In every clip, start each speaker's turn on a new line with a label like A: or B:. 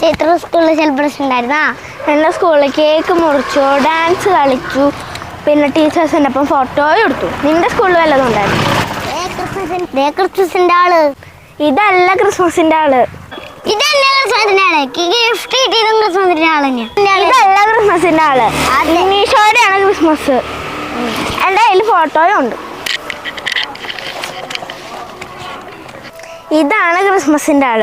A: ചിത്ര സ്കൂളിൽ സെലിബ്രേഷൻ ഉണ്ടായിരുന്നാ
B: എന്റെ സ്കൂളിൽ കേക്ക് മുറിച്ചു ഡാൻസ് കളിച്ചു. പിന്നെ ടീച്ചേഴ്സിന്റെ ഒപ്പം ഫോട്ടോ എടുത്തു. നിന്റെ സ്കൂളിൽ വല്ലതും ഉണ്ടായിരുന്നു?
A: ആൾ.
B: ഇതല്ല ക്രിസ്മസിന്റെ ആൾ.
A: ഇതന്നെ ക്രിസ്മസിന്റെ ആൾ. ഗിഫ്റ്റ് കിട്ടിയതും ക്രിസ്മസിന്റെ ആൾ തന്നെയാ.
B: ഇതല്ല
A: ക്രിസ്മസിന്റെ
B: ആൾ. ക്രിസ്മസ്. എന്റെ കയ്യിൽ ഫോട്ടോയും ഉണ്ട്. ഇതാണ് ക്രിസ്മസിന്റെ ആൾ.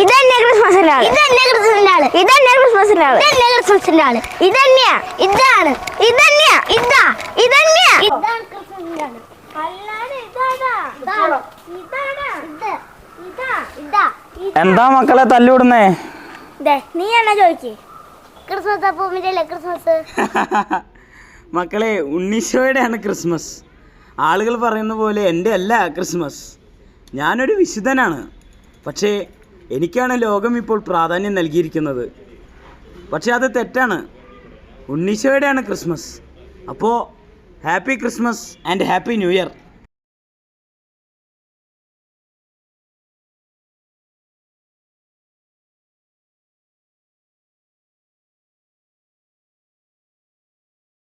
B: ഇതന്നെ ക്രിസ്മസിന്റെ ആൾ.
A: ഇതന്നെ ക്രിസ്മസിന്റെ ആൾ.
B: ഇതന്നെ ക്രിസ്മസിന്റെ ആൾ.
A: ഇതന്നെ ക്രിസ്മസിന്റെ ആൾ.
B: ഇതന്നെയാ.
A: ഇതാണ്.
B: ഇതന്നെയാ.
A: ഇതാ.
B: ഇതന്നെയാ.
A: ഇതാണ് ക്രിസ്മസിന്റെ ആൾ.
B: അല്ലാതെ ഇതാടാ
A: ഇതാണ്
B: ഇതാടാ.
A: ഇത്.
B: ഇതാ.
A: ഇതാ.
C: എന്താ മക്കളെ തല്ലുവിടുന്നേ?
B: ദേ നീ എന്നാ ചോദിക്കേ
A: ക്രിസ്മസ് അപ്പൂമിന്റെ ക്രിസ്മസ്?
C: മക്കളെ ഉണ്ണീശോയുടെയാണ് ക്രിസ്മസ്. ആളുകൾ പറയുന്ന പോലെ എന്റെ അല്ല ക്രിസ്മസ്. ഞാനൊരു വിശുദ്ധനാണ്. പക്ഷേ എനിക്കാണ് ലോകം ഇപ്പോൾ പ്രാധാന്യം നൽകിയിരിക്കുന്നത്. പക്ഷേ അത് തെറ്റാണ്. ഉണ്ണീശോയുടെയാണ് ക്രിസ്മസ്. അപ്പോൾ happy Christmas and happy new year.